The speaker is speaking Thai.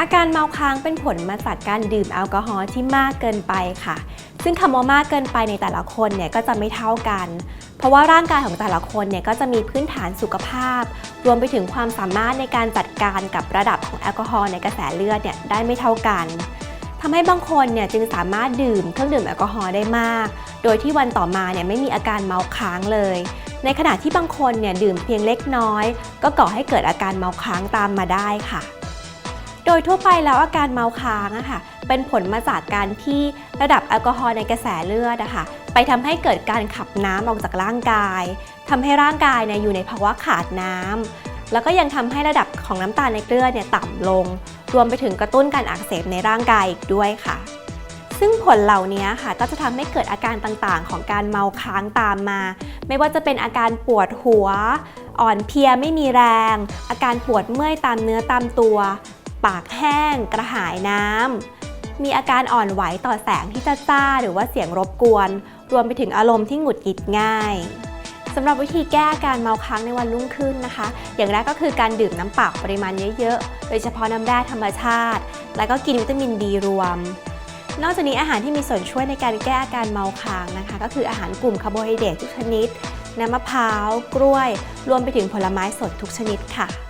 อาการเมาค้างเป็นผลมาจากการดื่มแอลกอฮอล์ที่มากเกินไปค่ะ ซึ่งคำว่ามากเกินไปในแต่ละคนเนี่ยก็จะไม่เท่ากัน เพราะว่าร่างกายของแต่ละคนเนี่ยก็จะมีพื้นฐานสุขภาพ รวมไปถึงความสามารถในการจัดการกับระดับของแอลกอฮอล์ในกระแสเลือดเนี่ยได้ไม่เท่ากันทำให้บางคนเนี่ยจึงสามารถดื่มเครื่องดื่มแอลกอฮอล์ได้มาก โดยที่วันต่อมาเนี่ยไม่มีอาการเมาค้างเลย ในขณะที่บางคนเนี่ยดื่มเพียงเล็กน้อย ก็ก่อให้เกิดอาการเมาค้างตามมาได้ค่ะ โดยทั่วไปแล้วอาการเมาค้างอะค่ะเป็นผลมาจากการที่ระดับแอลกอฮอล์ในกระแสเลือดอะค่ะไปทำให้เกิดการขับน้ำออกจากร่างกายทำให้ร่างกายเนี่ยอยู่ในภาวะขาดน้ำแล้วก็ยังทำให้ระดับของน้ำตาลในเลือดเนี่ยต่ำลง รวมไปถึงกระตุ้นการอักเสบในร่างกายอีกด้วยค่ะซึ่งผลเหล่านี้ค่ะก็จะทำให้เกิดอาการต่างๆ ของการเมาค้างตามมา ไม่ว่าจะเป็นอาการปวดหัว อ่อนเพลียไม่มีแรง อาการปวดเมื่อยตามเนื้อตามตัว ปากแห้ง กระหายน้ำ มีอาการอ่อนไหวต่อแสงที่จ้าๆหรือว่าเสียงรบกวน รวมไปถึงอารมณ์ที่หงุดหงิดง่ายสำหรับวิธีแก้อาการเมาค้างในวันรุ่งขึ้นนะคะ อย่างแรกก็คือการดื่มน้ำเปล่าปริมาณเยอะๆ โดยเฉพาะน้ำแร่ธรรมชาติ แล้วก็กินวิตามินดีรวม นอกจากนี้อาหารที่มีส่วนช่วยในการแก้อาการเมาค้างนะคะ ก็คืออาหารกลุ่มคาร์โบไฮเดรตทุกชนิด น้ำมะพร้าว กล้วย รวมไปถึงผลไม้สดทุกชนิดค่ะ